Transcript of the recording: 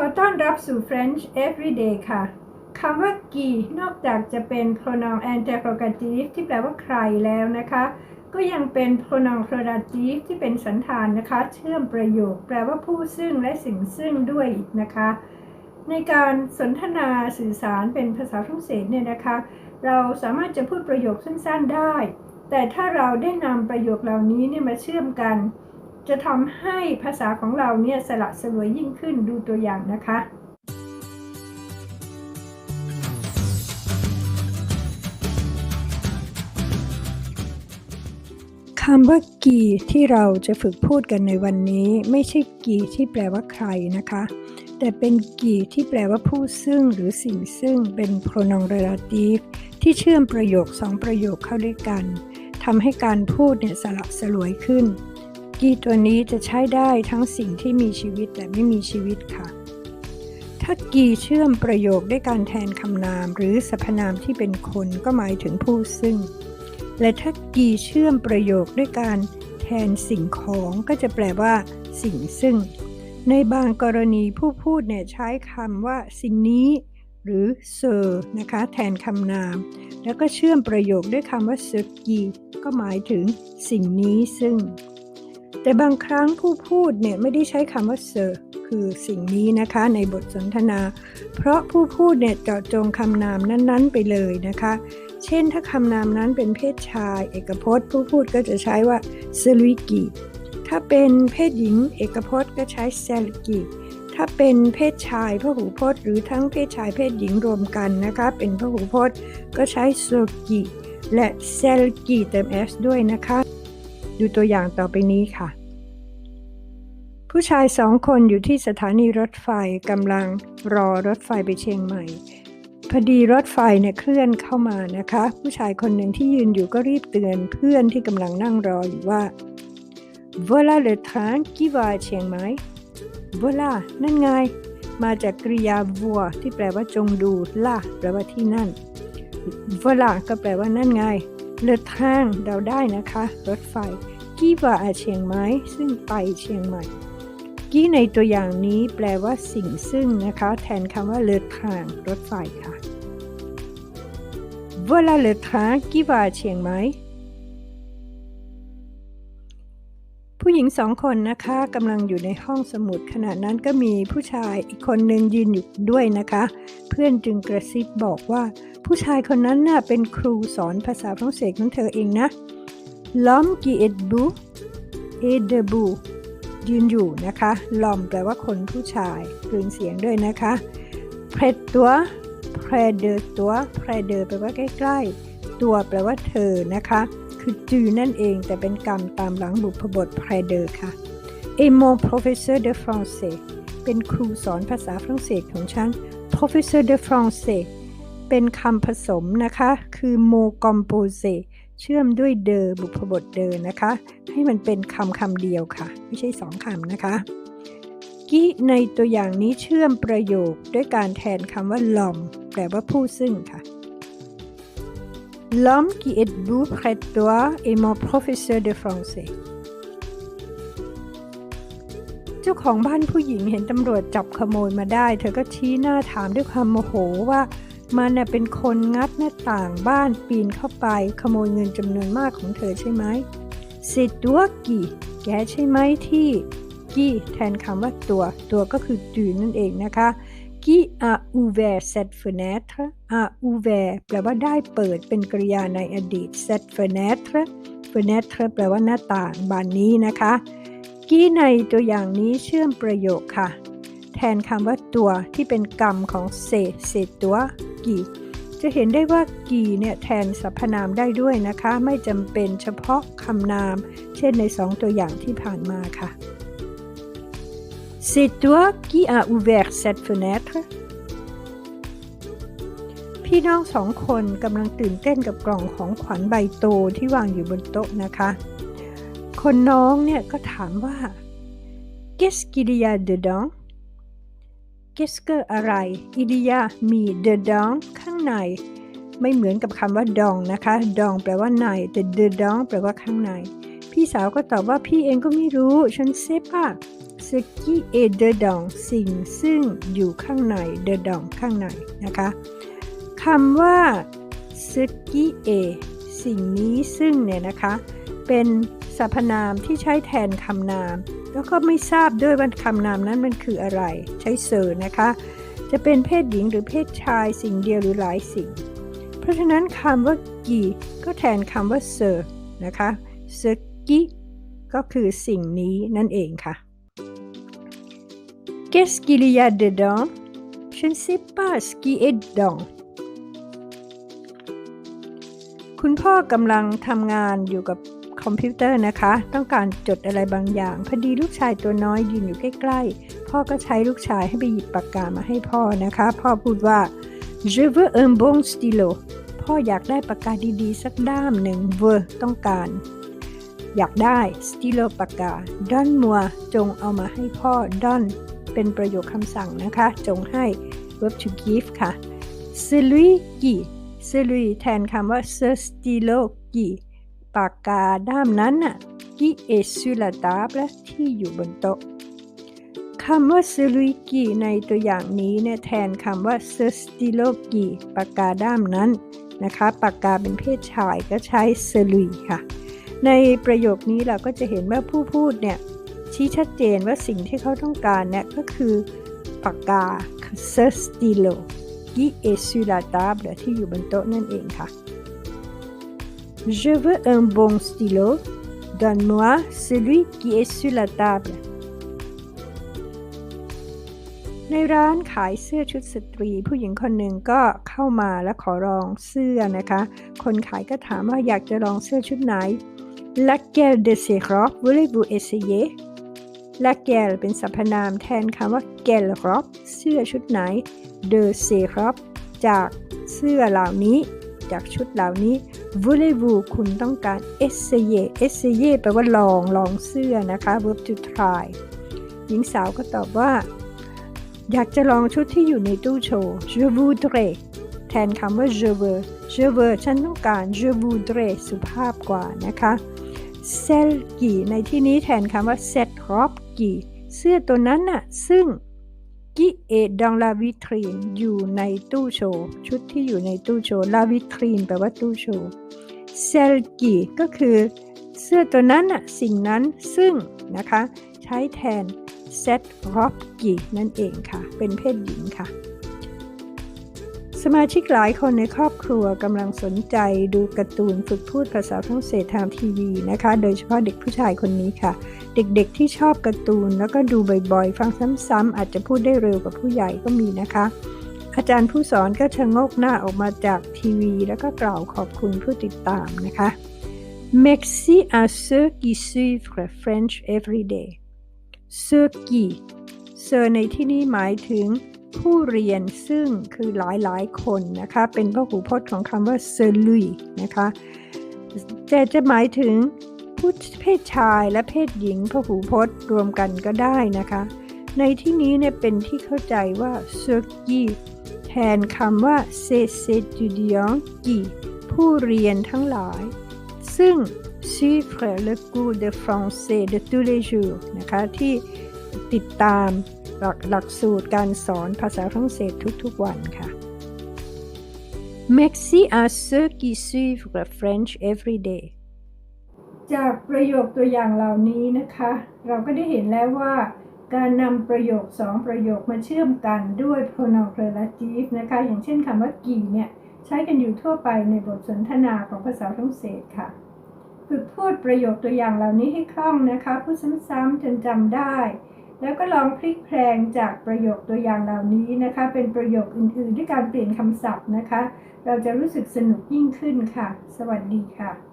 ขอต้อนรับสู่ French Everyday ค่ะ คำว่ากีนอกจากจะเป็น pronoun interrogative ที่แปลว่าใครแล้วนะคะ ก็ยังเป็น pronoun correlative ที่เป็นสันธานนะคะ เชื่อมประโยค แปลว่าผู้ซึ่งและสิ่งซึ่งด้วยนะคะ ในการสนทนาสื่อสารเป็นภาษาฝรั่งเศสเนี่ยนะคะ เราสามารถจะพูดประโยคสั้นๆได้ แต่ถ้าเราได้นำประโยคเหล่านี้เนี่ยมาเชื่อมกัน จะทำให้ภาษาของเราเนี่ยสละสลวยยิ่งขึ้นดูตัวอย่างนะคะ คำว่ากีที่เราจะฝึกพูดกันในวันนี้ไม่ใช่กีที่แปลว่าใครนะคะ แต่เป็นกีที่แปลว่าผู้ซึ่งหรือสิ่งซึ่งเป็น pronoun relative ที่เชื่อมประโยคสองประโยคเข้าด้วยกันทำให้การพูดเนี่ยสละสลวยขึ้น กีตัวนี้จะใช้ได้ทั้งสิ่งที่มีชีวิตและไม่มีชีวิตค่ะ ถ้ากีเชื่อมประโยคด้วยการแทนคำนาม หรือสรรพนามที่เป็นคนก็หมายถึงผู้ซึ่ง และถ้ากีเชื่อมประโยคด้วยการแทนสิ่งของก็จะแปลว่า สิ่งซึ่ง ในบางกรณีผู้พูดเนี่ยใช้คำว่าสิ่งนี้หรือเซอร์นะคะแทนคำนาม แล้วก็เชื่อมประโยคด้วยคำว่าเซอร์กีก็หมายถึงสิ่งนี้ซึ่ง แต่บางครั้งผู้พูดเนี่ยไม่ได้ใช้คำว่าเซอร์คือสิ่งนี้นะคะในบทสนทนา เพราะผู้พูดเนี่ยเจาะจงคำนามนั้นๆ ไปเลยนะคะ เช่นถ้าคำนามนั้นเป็นเพศชาย เอกพจน์ ผู้พูดก็จะใช้ว่า c e l u i qui ถ้าเป็นเพศหญิง เอกพจน์ก็ใช้ c e l qui ถ้าเป็นเพศชายพหูพจน์ หรือทั้งเพศชายเพศหญิงรวมกันนะคะ เป็นพหูพจน์ก็ใช้ s o qui และ c e l qui เติม s ด้วยนะคะ ดูตัวอย่างต่อไปนี้ค่ะ ผู้ชายสองคนอยู่ที่สถานีรถไฟกำลังรอรถไฟไปเชียงใหม่ พอดีรถไฟเนี่ยเคลื่อนเข้ามานะคะ ผู้ชายคนหนึ่งที่ยืนอยู่ก็รีบเตือนเพื่อนที่กำลังนั่งรออยู่ว่า voilà le train qui va เชียงใหม่ voilà นั่นไง มาจากกริยา voir ที่แปลว่าจงดู là แปลว่าที่นั่น voilà ก็แปลว่านั่นไง le train เดาได้นะคะ รถไฟ qui va à เชียงใหม่ซึ่งไปเชียงใหม่ กี้ในตัวอย่างนี้แปลว่าสิ่งซึ่งนะคะ แทนคำว่า le train รถไฟค่ะ voilà le train qui va à เชียงใหม่ผู้หญิงสองคนนะคะกำลังอยู่ในห้องสมุดขณะนั้นก็มีผู้ชายอีกคนหนึ่งยืนอยู่ด้วยนะคะ เพื่อนจึงกระซิบบอกว่า ผู้ชายคนนั้นน่ะเป็นครูสอนภาษาฝรั่งเศสของเธอเองนะ l'homme qui est debout est debout ยืนอยู่นะคะลอมแปลว่าคนผู้ชายกลืนเสียงด้วยนะคะ près toi près de toi près de แปลว่าใกล้ ๆ ตัวแปลว่าเธอนะคะ คือจือนั่นเองแต่เป็นกรรมตามหลังบุพบท près de ค่ะ et mon professeur de français เป็นครูสอนภาษาฝรั่งเศสของฉัน professeur de français เป็นคำผสมนะคะ คือ mot composé เชื่อมด้วยเดอบุพบทเดอนะคะ ให้มันเป็นคำคำเดียวค่ะ ไม่ใช่สองคำนะคะ กิในตัวอย่างนี้เชื่อมประโยคด้วยการแทนคำว่าลอมแปลว่าผู้ซึ่งค่ะ L'homme qui est debout près de toi est mon professeur de français เจ้าของบ้านผู้หญิงเห็นตำรวจจับขโมยมาได้ เธอก็ชี้หน้าถามด้วยความโมโหว่า มันน่ะเป็นคนงัดหน้าต่างบ้านปีนเข้าไปขโมยเงินจำนวนมากของเธอใช่ไหม C'est toi qui แกใช่ไหมที่กี้แทนคำว่าตัว ตัวก็คือจือนั่นเองนะคะ qui a ouvert cette fenêtre a ouvert แปลว่าได้เปิดเป็นกริยาในอดีต cette fenêtre fenêtre แปลว่าหน้าต่างบานนี้นะคะ กี้ในตัวอย่างนี้เชื่อมประโยคค่ะ แทนคำว่าตัวที่เป็นกรรมของเศษเศษตัว กีจะเห็นได้ว่ากีเนี่ยแทนสรรพนามได้ด้วยนะคะ ไม่จำเป็นเฉพาะคำนาม เช่นในสองตัวอย่างที่ผ่านมาค่ะ C'est toi qui a ouvert cette fenêtre พี่น้องสองคนกำลังตื่นเต้นกับกล่องของขวัญใบโตที่วางอยู่บนโต๊ะนะคะ คนน้องเนี่ยก็ถามว่า Qu'est-ce qu'il y a dedans Qu'est-ce que อะไร il y a มี dedans ข้างใน ไม่เหมือนกับคำว่าดองนะคะ ดองแปลว่าในแต่ dedans แปลว่าข้างใน พี่สาวก็ตอบว่าพี่เองก็ไม่รู้ ฉันเซปะ ce qui est dedans สิ่งซึ่งอยู่ข้างใน dedans ข้างในนะคะคำว่า ce qui est สิ่งนี้ซึ่งเนี่ยนะคะ เป็น สรรพนามที่ใช้แทนคำนาม แล้วก็ไม่ทราบด้วยว่าคำนามนั้นมันคืออะไร ใช้เซอร์นะคะ จะเป็นเพศหญิงหรือเพศชายสิ่งเดียวหรือหลายสิ่ง เพราะฉะนั้นคำว่ากีก็แทนคำว่าเซอร์นะคะเซกิก็คือสิ่งนี้นั่นเองค่ะ Qu'est-ce qu'il y a dedans? Je ne sais pas ce qui est dedans. คุณพ่อกำลังทำงานอยู่กับ คอมพิวเตอร์นะคะ ต้องการจดอะไรบางอย่าง พอดีลูกชายตัวน้อยยืนอยู่ใกล้ๆ พ่อก็ใช้ลูกชายให้ไปหยิบปากกามาให้พ่อนะคะ พ่อพูดว่า je veux un bon stylo พ่ออยากได้ปากกาดีๆ สักด้ามหนึ่ง v e ต้องการ อยากได้ stylo ปากกา don moi จงเอามาให้พ่อ don เป็นประโยคคำสั่งนะคะ จงให้ verb to give ค่ะ celui qui celui แทนคำว่า ce stylo qui ปากกาด้ามนั้นน่ะ qui est sur la table ที่อยู่บนโต๊ะคำว่า celui qui ในตัวอย่างนี้เนี่ยแทนคำว่า ce stylo qui ปากกาด้ามนั้นนะคะปากกาเป็นเพศชายก็ใช้ celui ค่ะ ในประโยคนี้เราก็จะเห็นว่าผู้พูดเนี่ยชี้ชัดเจนว่าสิ่งที่เขาต้องการเนี่ยก็คือปากกา ce stylo qui est sur la table ที่อยู่บนโต๊ะนั่นเองค่ะ Je veux un bon stylo donne-moi celui qui est sur la table ในร้านขายเสื้อชุดสตรี ผู้หญิงคนหนึ่งก็เข้ามาและขอลองเสื้อนะคะ คนขายก็ถามว่าอยากจะลองเสื้อชุดไหน Laquelle de ces robes voulez-vous essayer Laquelle เป็นสรรพนามแทนคำว่า quelle robe เสื้อชุดไหน de ces robes จากเสื้อเหล่านี้ จากชุดเหล่านี้ voulez-vous คุณต้องการ essayer essayer แปลว่าลองลองเสื้อนะคะ verb to try หญิงสาวก็ตอบว่า อยากจะลองชุดที่อยู่ในตู้โชว์ je voudrais แทนคำว่า je veux je veux ฉันต้องการ je voudrais สุภาพกว่านะคะ celle qui ในที่นี้แทนคำว่า cette robe qui เสื้อตัวนั้นน่ะซึ่ง กิเอดองลาวิทรีนอยู่ในตู้โชว์ชุดที่อยู่ในตู้โชว์ลาวิทรีนแปลว่าตู้โชว์เซลกิก็คือเสื้อตัวนั้นอะสิ่งนั้นซึ่งนะคะ ใช้แทนเซตร็อกกีนั่นเองค่ะ เป็นเพศหญิงค่ะ สมาชิกหลายคนในครอบครัวกำลังสนใจดูการ์ตูนฝึกพูดภาษาฝรั่งเศสทางทีวีนะคะ โดยเฉพาะเด็กผู้ชายคนนี้ค่ะ เด็กๆที่ชอบการ์ตูน แล้วก็ดูบ่อยๆ ฟังซ้ำๆอาจจะพูดได้เร็วกว่าผู้ใหญ่ก็มีนะคะ อาจารย์ผู้สอนก็ชะงกหน้าออกมาจากทีวี แล้วก็กล่าวขอบคุณผู้ติดตามนะคะ Merci à ceux qui suivent French every day ceux qui เซอร์ในที่นี้หมายถึง ผู้เรียนซึ่งคือหลายๆ คนนะคะเป็นพหูพจน์ของคำว่า celui นะคะแต่จะหมายถึงผู้เพศชายและเพศหญิงพหูพจน์รวมกันก็ได้นะคะ ในที่นี้เนี่ยเป็นที่เข้าใจว่า ceux qui แทนคำว่า ces étudiants qui ผู้เรียนทั้งหลาย ซึ่ง suivre le cours de français de tous les jours นะคะที่ ติดตามหลักหลักสูตรการสอนภาษาฝรั่งเศสทุกๆวันค่ะ Merci à ceux qui suivent le French every day จากประโยคตัวอย่างเหล่านี้นะคะ เราก็ได้เห็นแล้วว่า การนำประโยคสองประโยคมาเชื่อมกันด้วย pronoun relative นะคะ อย่างเช่นคำว่ากี่เนี่ยใช้กันอยู่ทั่วไปในบทสนทนาของภาษาฝรั่งเศสค่ะ ฝึกพูดประโยคตัวอย่างเหล่านี้ให้คล่องนะคะ พูดซ้ำๆจนจำได้ แล้วก็ลองพลิกแพลงจากประโยคตัวอย่างเหล่านี้นะคะ เป็นประโยคอื่นๆ ด้วยการเปลี่ยนคำศัพท์นะคะ เราจะรู้สึกสนุกยิ่งขึ้นค่ะ สวัสดีค่ะ